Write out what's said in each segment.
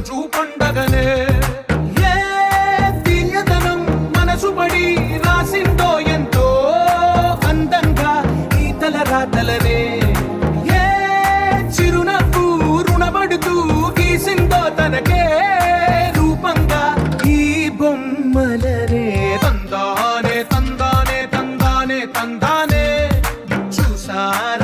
ప్రతిరోజు పండగనే ఏ తీయదనం మనసు పడి రాసిందో ఎంతో అందంగా ఈ తల రాతలనే. ఏ చిరునవ్వు రుణపడుతూ గీసిందో తనకే రూపంగా ఈ బొమ్మలనే. తందానే తందానే తందానే తందానే. చూసారా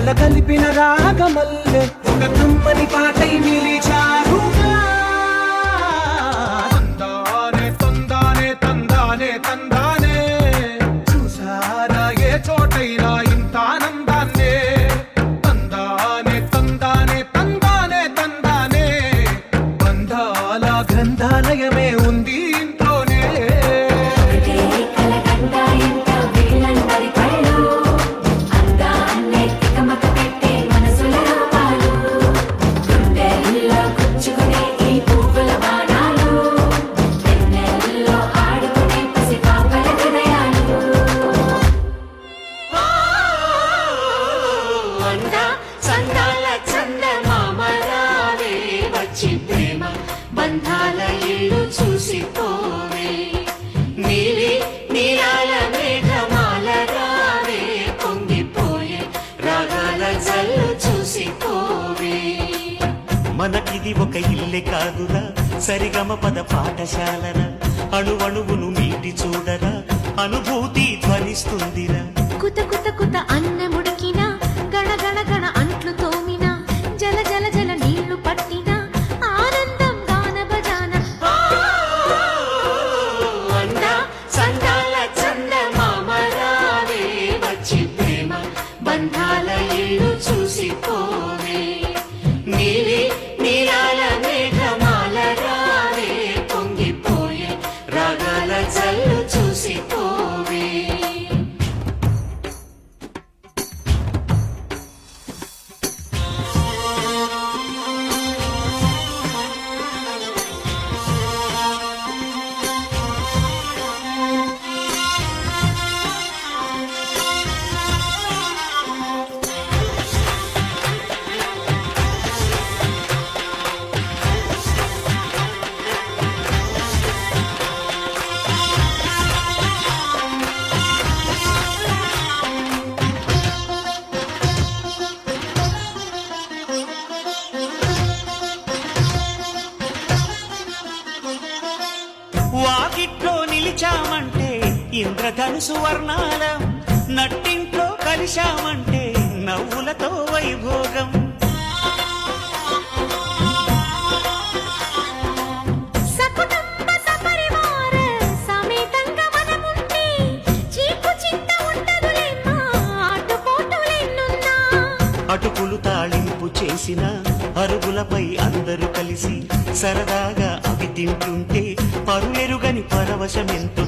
వాళ్ళే కలిపిన రాగమల్లె. ఒక కమ్మని పాటై మిలి వచ్చి ప్రేమ బంధాల ఇల్లు చూసిపోవే. నీలి నీలాల మేఘమాల రావే పొంగిపోయే రాగాల జల్లు చూసిపోవే. మనకిది ఒక ఇల్లే కాదురా సరిగమ పద పాఠశాలరా. అణువణువును మీటి చూడరా అనుభూతి ధ్వనిస్తుందిరా. ఇంద్రధనుసు వర్ణాలం నట్టింట్లో కలిశామంటే నవ్వులతో వైభోగం. అటుకులు తాళింపు చేసిన అరుగులపై అందరూ కలిసి సరదాగా అవి తింటుంటే పరులెరుగని పరవశమెంతో.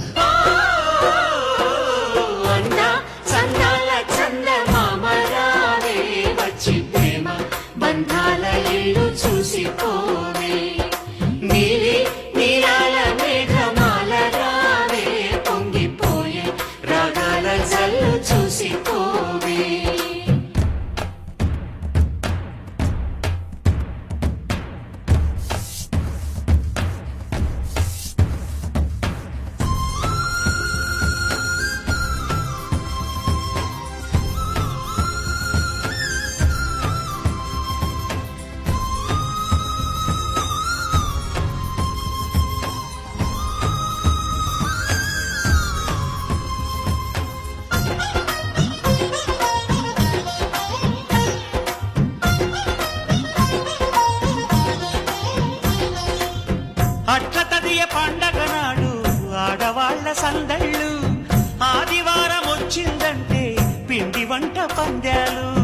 పరుగుళ్ళు.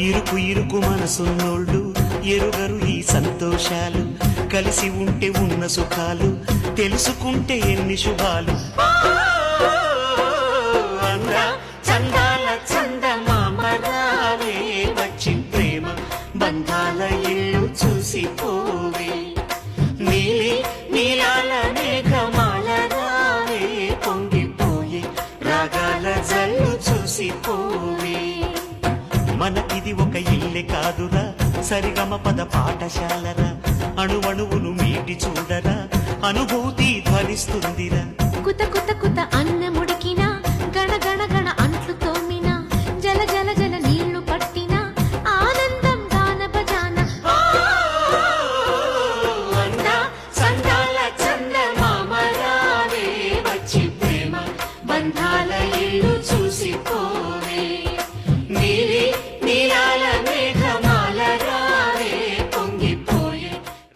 ఇరుకు ఇరుకు మనసున్నోళ్ళు ఎరుగరు ఈ సంతోషాలు. కలిసి ఉంటే ఉన్న సుఖాలు తెలుసుకుంటే ఎన్ని శుభాలు. అంద చూసిపోవే నీలి నీలాల మేఘమాల రావే. పొంగిపోయే రాగాల జల్లు చూసిపోవే ఇది ఒక ఇల్లే కాదురా. సరిగమ పద పాఠశాలరా. అణువణువును మీటి చూడరా. అనుభూతి ధ్వనిస్తుందిరా. కుత కుత కుత అన్న